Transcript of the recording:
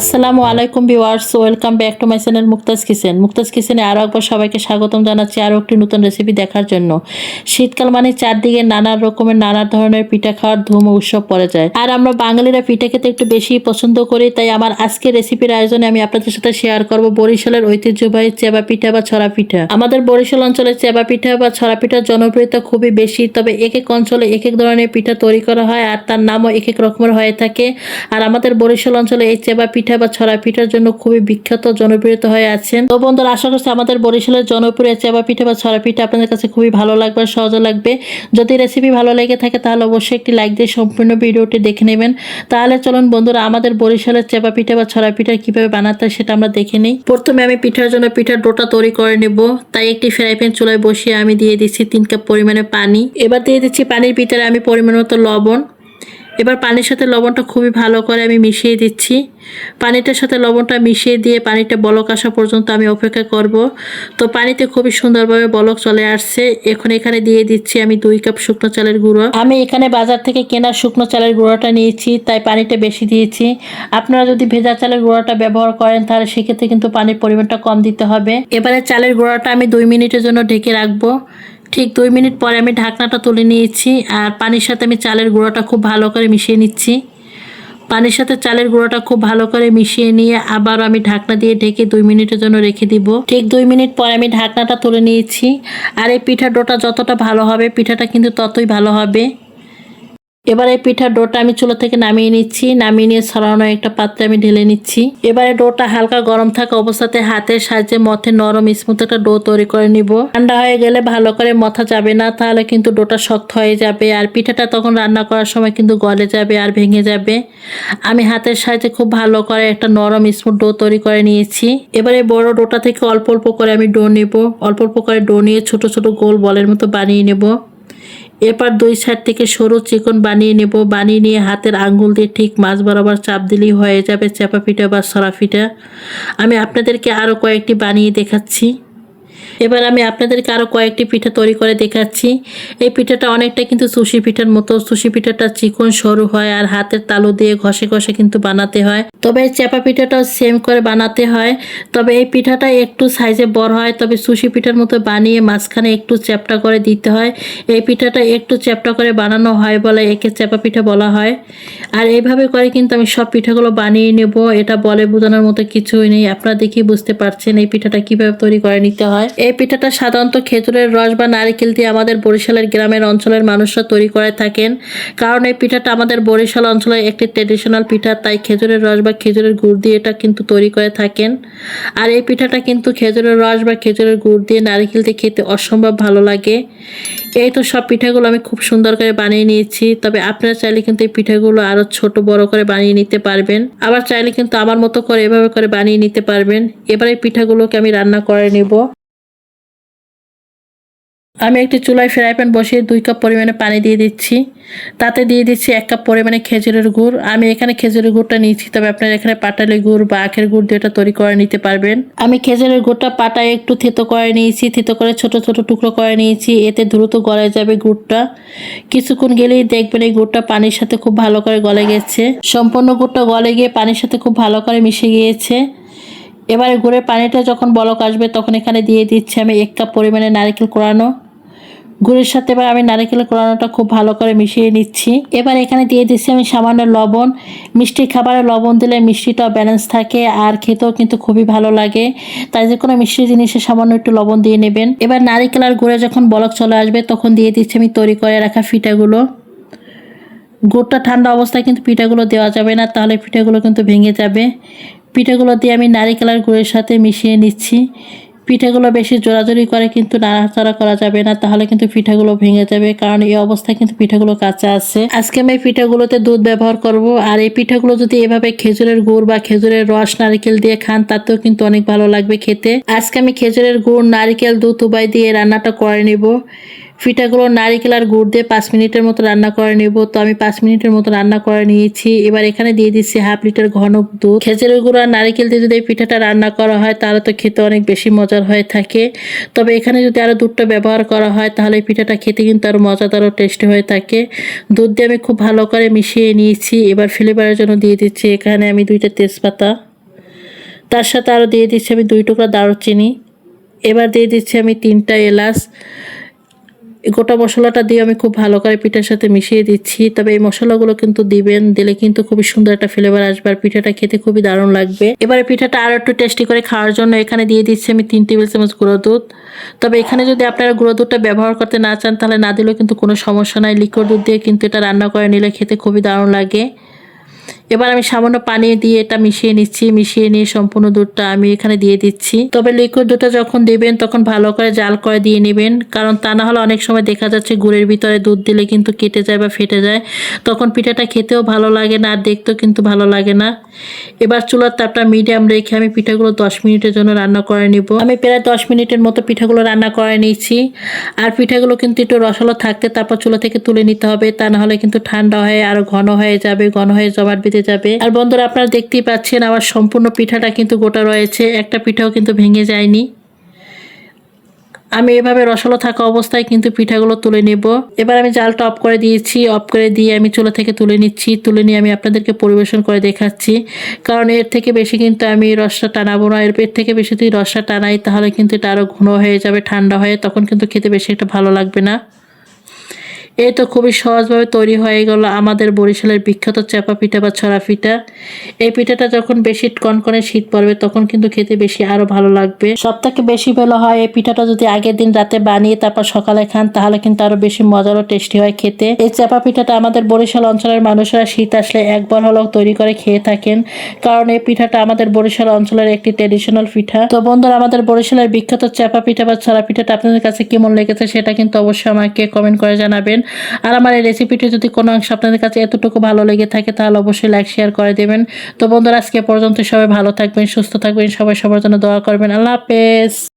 আসসালামু আলাইকুম viewers, welcome back to my channel Mukta's kitchen. Mukta's কিচেনে আরও একবার সবাইকে স্বাগতম জানাচ্ছি আরও একটি নতুন রেসিপি দেখার জন্য। শীতকাল মানে চারদিকে নানা রকমের, নানা ধরনের পিঠা খাওয়ার ধুম উৎসব পড়ে যায়। আর আমরা বাঙালিরা পিঠা খেতে একটু বেশি পছন্দ করি, তাই আমার আজকের রেসিপির আয়োজনে আমি আপনাদের সাথে শেয়ার করব বরিশালের ঐতিহ্যবাহী চেবা পিঠা বা ছড়া পিঠা। আমাদের বরিশাল অঞ্চলে চেবা পিঠা বা ছড়া পিঠার জনপ্রিয়তা খুবই বেশি, তবে এক এক অঞ্চলে এক এক ধরনের পিঠা তৈরি করা হয় আর তার নামও এক এক রকমের হয়ে থাকে। আর আমাদের বরিশাল অঞ্চলে এই চেবা পিঠা বা ছড়া পিঠার জন্য খুবই বিখ্যাত, জনপ্রিয়ত হয়ে আছেন। তো বন্ধুরা, আশা করছি আমাদের বরিশালের জনপ্রিয় চেবা পিঠা বা ছড়া পিঠা আপনাদের কাছে খুবই ভালো লাগবে সহজ লাগবে। যদি রেসিপি ভালো লেগে থাকে, তাহলে অবশ্যই একটি লাইক দিয়ে সম্পূর্ণ ভিডিওটি দেখে নেবেন। তাহলে চলুন বন্ধুরা, আমাদের বরিশালের চেপা পিঠা বা ছড়া পিঠা কীভাবে বানাতে হয় সেটা আমরা দেখে নিই। প্রথমে আমি পিঠার জন্য পিঠার ডোটা তৈরি করে নেব। তাই একটি ফ্রাই প্যান চুলায় বসিয়ে আমি দিয়ে দিচ্ছি তিন কাপ পরিমাণে পানি। এবার দিয়ে দিচ্ছি পানির ভিতরে আমি পরিমাণ মতো লবণ। এবার পানির সাথে লবণটা খুবই ভালো করে আমি মিশিয়ে দিচ্ছি। পানিটার সাথে লবণটা মিশিয়ে দিয়ে পানিটা বলক আসা পর্যন্ত আমি অপেক্ষা করব। তো পানিতে খুবই সুন্দরভাবে বলক চলে আসছে। এখন এখানে দিয়ে দিচ্ছি আমি দুই কাপ শুকনো চালের গুঁড়ো। আমি এখানে বাজার থেকে কেনা শুকনো চালের গুঁড়োটা নিয়েছি, তাই পানিটা বেশি দিয়েছি। আপনারা যদি ভেজা চালের গুঁড়োটা ব্যবহার করেন, তাহলে সেক্ষেত্রে কিন্তু পানির পরিমাণটা কম দিতে হবে। এবারে চালের গুঁড়োটা আমি দুই মিনিটের জন্য ঢেকে রাখব। ঠিক দুই মিনিট পরে আমি ঢাকনাটা তুলে নিয়েছি আর পানির সাথে আমি চালের গুঁড়োটা খুব ভালো করে মিশিয়ে নিচ্ছি। পানির সাথে চালের গুঁড়োটা খুব ভালো করে মিশিয়ে নিয়ে আবার আমি ঢাকনা দিয়ে ঢেকে দুই মিনিটের জন্য রেখে দিব। ঠিক দুই মিনিট পরে আমি ঢাকনাটা তুলে নিয়েছি। আর এই পিঠা ডোটা যতটা ভালো হবে, পিঠাটা কিন্তু ততই ভালো হবে। এবারে পিঠার ডোটা আমি চুলা থেকে নামিয়ে নিচ্ছি। নামিয়ে নিয়ে ছড়ানো একটা পাত্রে আমি ঢেলে নিচ্ছি। এবারে ডোটা হালকা গরম থাকা অবস্থাতে হাতের সাহায্যে মথে নরম স্মুথ একটা ডো তৈরি করে নিব। ঠান্ডা হয়ে গেলে ভালো করে মথা যাবে না, তাহলে কিন্তু ডোটা শক্ত হয়ে যাবে আর পিঠাটা তখন রান্না করার সময় কিন্তু গলে যাবে আর ভেঙে যাবে। আমি হাতের সাহায্যে খুব ভালো করে একটা নরম স্মুথ ডো তৈরি করে নিয়েছি। এবারে বড় ডোটা থেকে অল্প অল্প করে আমি ডো নেব। অল্প অল্প করে ডো নিয়ে ছোট ছোট গোল বলের মতো বানিয়ে নেব। এরপর দুই সাইড থেকে সরু চিকন বানিয়ে নেব। বানিয়ে নিয়ে হাতের আঙ্গুল দিয়ে ঠিক মাছ বরাবর চাপ দিলেই হয়ে যাবে চাপা পিঠা বা সরা পিঠা আমি আপনাদেরকে আরও কয়েকটি বানিয়ে দেখাচ্ছি। এবার আমি আপনাদেরকে আরও কয়েকটি পিঠা তৈরি করে দেখাচ্ছি। এই পিঠাটা অনেকটা কিন্তু সুশি পিঠার মতো। সুশি পিঠাটা চিকন, সরু হয় আর হাতের তালু দিয়ে ঘষে ঘষে কিন্তু বানাতে হয়। তবে এই চাপা পিঠাটাও সেম করে বানাতে হয়। তবে এই পিঠাটা একটু সাইজে বড় হয়, তবে সুশি পিঠার মতো বানিয়ে মাঝখানে একটু চ্যাপটা করে দিতে হয়। এই পিঠাটা একটু চ্যাপটা করে বানানো হয় বলে একে চাপা পিঠা বলা হয়। আর এইভাবে করে কিন্তু আমি সব পিঠাগুলো বানিয়ে নেব। এটা বলে বোঝানোর মতো কিছুই নেই। আপনারা দেখেই বুঝতে পারছেন এই পিঠাটা কীভাবে তৈরি করে নিতে হয়। এই পিঠাটা সাধারণত খেজুরের রস বা নারিকেল দিয়ে আমাদের বরিশালের গ্রামের অঞ্চলের মানুষরা তৈরি করে থাকেন। কারণ এই পিঠাটা আমাদের বরিশাল অঞ্চলের একটি ট্রেডিশনাল পিঠা, তাই খেজুরের রস বা খেজুরের গুড় দিয়ে এটা কিন্তু তৈরি করে থাকেন। আর এই পিঠাটা কিন্তু খেজুরের রস বা খেজুরের গুড় দিয়ে নারিকেল দিয়ে খেতে অসম্ভব ভালো লাগে। এই তো সব পিঠাগুলো আমি খুব সুন্দর করে বানিয়ে নিয়েছি, তবে আপনারা চাইলে কিন্তু এই পিঠাগুলো আরও ছোট বড় করে বানিয়ে নিতে পারবেন। আবার চাইলে কিন্তু আমার মতো করে এভাবে করে বানিয়ে নিতে পারবেন। এবার এই পিঠাগুলোকে আমি রান্না করে নেব। আমি একটি চুলায় ফ্রাই প্যান বসিয়ে দুই কাপ পরিমাণে পানি দিয়ে দিচ্ছি। তাতে দিয়ে দিচ্ছি এক কাপ পরিমাণে খেজুরের গুড়। আমি এখানে খেজুরের গুড়টা নিয়েছি, তবে আপনারা এখানে পাটালি গুড় বা আখের গুড় দিয়ে তৈরি করে নিতে পারবেন। আমি খেজুরের গুড়টা পাটায় একটু থেতো করে নিয়েছি, থেতো করে ছোট ছোট টুকরো করে নিয়েছি। এতে দ্রুত গলে যাবে গুড়টা। কিছুক্ষণ গেলেই দেখবেন এই গুড়টা পানির সাথে খুব ভালো করে গলে গেছে। সম্পূর্ণ গুড়টা গলে গিয়ে পানির সাথে খুব ভালো করে মিশে গিয়েছে। এবারে গুড়ের পানিটা যখন বলক আসবে, তখন এখানে দিয়ে দিচ্ছি আমি এক কাপ পরিমাণে নারিকেল কোড়ানো গুড়ের সাথে এবার আমি নারকেলের কোড়ানোটা খুব ভালো করে মিশিয়ে নিচ্ছি। এবার এখানে দিয়ে দিচ্ছি আমি সামান্য লবণ। মিষ্টি খাবারে লবণ দিলে মিষ্টিটাও ব্যালেন্স থাকে আর খেতেও কিন্তু খুবই ভালো লাগে। তাই যে কোনো মিষ্টি জিনিসে সামান্য একটু লবণ দিয়ে নেবেন। এবার নারিকেল আর গুড়ে যখন বলক চলে আসবে, তখন দিয়ে দিচ্ছি আমি তৈরি করে রাখা ফিটাগুলো। গুড়টা ঠান্ডা অবস্থায় কিন্তু পিঠাগুলো দেওয়া যাবে না, তাহলে পিঠাগুলো কিন্তু ভেঙে যাবে। পিঠাগুলো দিয়ে আমি নারিকেল আর গুড়ের সাথে মিশিয়ে নিচ্ছি। পিঠাগুলো বেশি জোরাজোরি করে কিন্তু নাড়াচাড়া করা যাবে না, তাহলে কিন্তু পিঠাগুলো ভেঙে যাবে। কারণ এই অবস্থায় কিন্তু পিঠাগুলো কাঁচা আছে। আজকে আমি পিঠাগুলোতে দুধ ব্যবহার করব। আর এই পিঠাগুলো যদি এভাবে খেজুরের গুড় বা খেজুরের রস নারিকেল দিয়ে খান, তাতেও কিন্তু অনেক ভালো লাগবে খেতে। আজকে আমি খেজুরের গুড়, নারিকেল, দুধ উবাই দিয়ে রান্নাটা করে নিব। পিঠাগুলো নারিকেল আর গুড় দিয়ে পাঁচ মিনিটের মতো রান্না করে নেব। তো আমি পাঁচ মিনিটের মতো রান্না করে নিয়েছি। এবার এখানে দিয়ে দিচ্ছি হাফ লিটার ঘন দুধ। খেজুরের গুঁড়ো আর নারিকেল দিয়ে যদি পিঠাটা রান্না করা হয়, তাহলে তো খেতে অনেক বেশি মজার হয়ে থাকে। তবে এখানে যদি আরও দুধটা ব্যবহার করা হয়, তাহলে পিঠাটা খেতে কিন্তু আরও মজাদার ও টেস্টি হয়ে থাকে। দুধ দিয়ে আমি খুব ভালো করে মিশিয়ে নিয়েছি। এবার ফ্লেভারের জন্য দিয়ে দিচ্ছি এখানে আমি দুইটা তেজপাতা। তার সাথে আরও দিয়ে দিচ্ছি আমি দুই টুকরা দারুচিনি। এবার দিয়ে দিচ্ছি আমি তিনটা এলাচ। গোটা মশলাটা দিয়ে আমি খুব ভালো করে পিঠার সাথে মিশিয়ে দিচ্ছি। তবে এই মশলাগুলো কিন্তু দিবেন, দিলে কিন্তু খুবই সুন্দর একটা ফ্লেভার আসবে আর পিঠাটা খেতে খুবই দারুণ লাগবে। এবারে পিঠাটা আরও একটু টেস্টি করে খাওয়ার জন্য এখানে দিয়ে দিচ্ছি আমি তিন টেবিল চামচ গুঁড়ো দুধ। তবে এখানে যদি আপনারা গুঁড়ো দুধটা ব্যবহার করতে না চান, তাহলে না দিলেও কিন্তু কোনো সমস্যা নাই। লিকুইড দুধ দিয়ে কিন্তু এটা রান্না করে নিলে খেতে খুবই দারুণ লাগে। এবার আমি সামান্য পানি দিয়ে এটা মিশিয়ে নিচ্ছি, মিশিয়ে নিয়ে সম্পূর্ণ দুধটা আমি এখানে দিয়ে দিচ্ছি। তবে লিকুইড দুধটা যখন দেবেন, তখন ভালো করে জাল করে দিয়ে নেবেন, কারণ তা না হলে অনেক সময় দেখা যাচ্ছে গুড়ের ভিতরে দুধ দিলে কিন্তু কেটে যায় বা ফেটে যায়। তখন পিঠাটা খেতেও ভালো লাগে না, আর দেখতেও কিন্তু ভালো লাগে না। এবার চুলার তাপটা মিডিয়াম রেখে আমি পিঠাগুলো দশ মিনিটের জন্য রান্না করে নিব। আমি প্রায় দশ মিনিটের মতো পিঠাগুলো রান্না করে নিয়েছি। আর পিঠাগুলো কিন্তু একটু রসালো থাকতে তারপর চুলা থেকে তুলে নিতে হবে, তা না হলে কিন্তু ঠান্ডা হয়ে আরও ঘন হয়ে যাবে, ঘন হয়ে জমাট বেঁধে যাবে। আর বন্ধুরা, আপনারা দেখতেই পাচ্ছেন আমার সম্পূর্ণ পিঠাটা কিন্তু গোটা রয়েছে। একটা পিঠাও কিন্তু ভেঙে যায়নি। আমি এভাবে রসালো থাকা অবস্থায় কিন্তু পিঠাগুলো তুলে নেব। এবার আমি জালটা অফ করে দিয়েছি। অফ করে দিয়ে আমি চুলা থেকে তুলে নিচ্ছি। তুলে নিয়ে আমি আপনাদেরকে পরিবেশন করে দেখাচ্ছি। কারণ এর থেকে বেশি কিন্তু আমি রসটা টানাবো না। এর এর থেকে বেশি যদি রসটা টানাই, তাহলে কিন্তু এটা আরও ঘন হয়ে যাবে, ঠান্ডা হয়ে, তখন কিন্তু খেতে বেশি একটা ভালো লাগবে না। এই তো খুবই সহজভাবে তৈরি হয়ে গেল আমাদের বরিশালের বিখ্যাত চাপা পিঠা বা ছড়া পিঠা। এই পিঠাটা যখন বেশি কনকনে শীত পড়বে, তখন কিন্তু খেতে বেশি আরও ভালো লাগবে। সব থেকে বেশি ভালো হয়, এই পিঠাটা যদি আগের দিন রাতে বানিয়ে তারপর সকালে খান, তাহলে কিন্তু আরও বেশি মজারও টেস্টি হয় খেতে। এই চাপা পিঠাটা আমাদের বরিশাল অঞ্চলের মানুষেরা শীত আসলে একবার হলেও তৈরি করে খেয়ে থাকেন। কারণ এই পিঠাটা আমাদের বরিশাল অঞ্চলের একটি ট্রেডিশনাল পিঠা। তো বন্ধুরা, আমাদের বরিশালের বিখ্যাত চাপা পিঠা বা ছড়া পিঠাটা আপনাদের কাছে কেমন লেগেছে সেটা কিন্তু অবশ্যই আমাকে কমেন্ট করে জানাবেন। আর আমার এই রেসিপিটি যদি কোনো অংশ আপনাদের কাছে এতটুকু ভালো লেগে থাকে, তাহলে অবশ্যই লাইক শেয়ার করে দেবেন। তো বন্ধুরা, আজকে পর্যন্ত সবাই ভালো থাকবেন, সুস্থ থাকবেন, সবাই সবার জন্য দোয়া করবেন। আল্লাহ হাফেজ।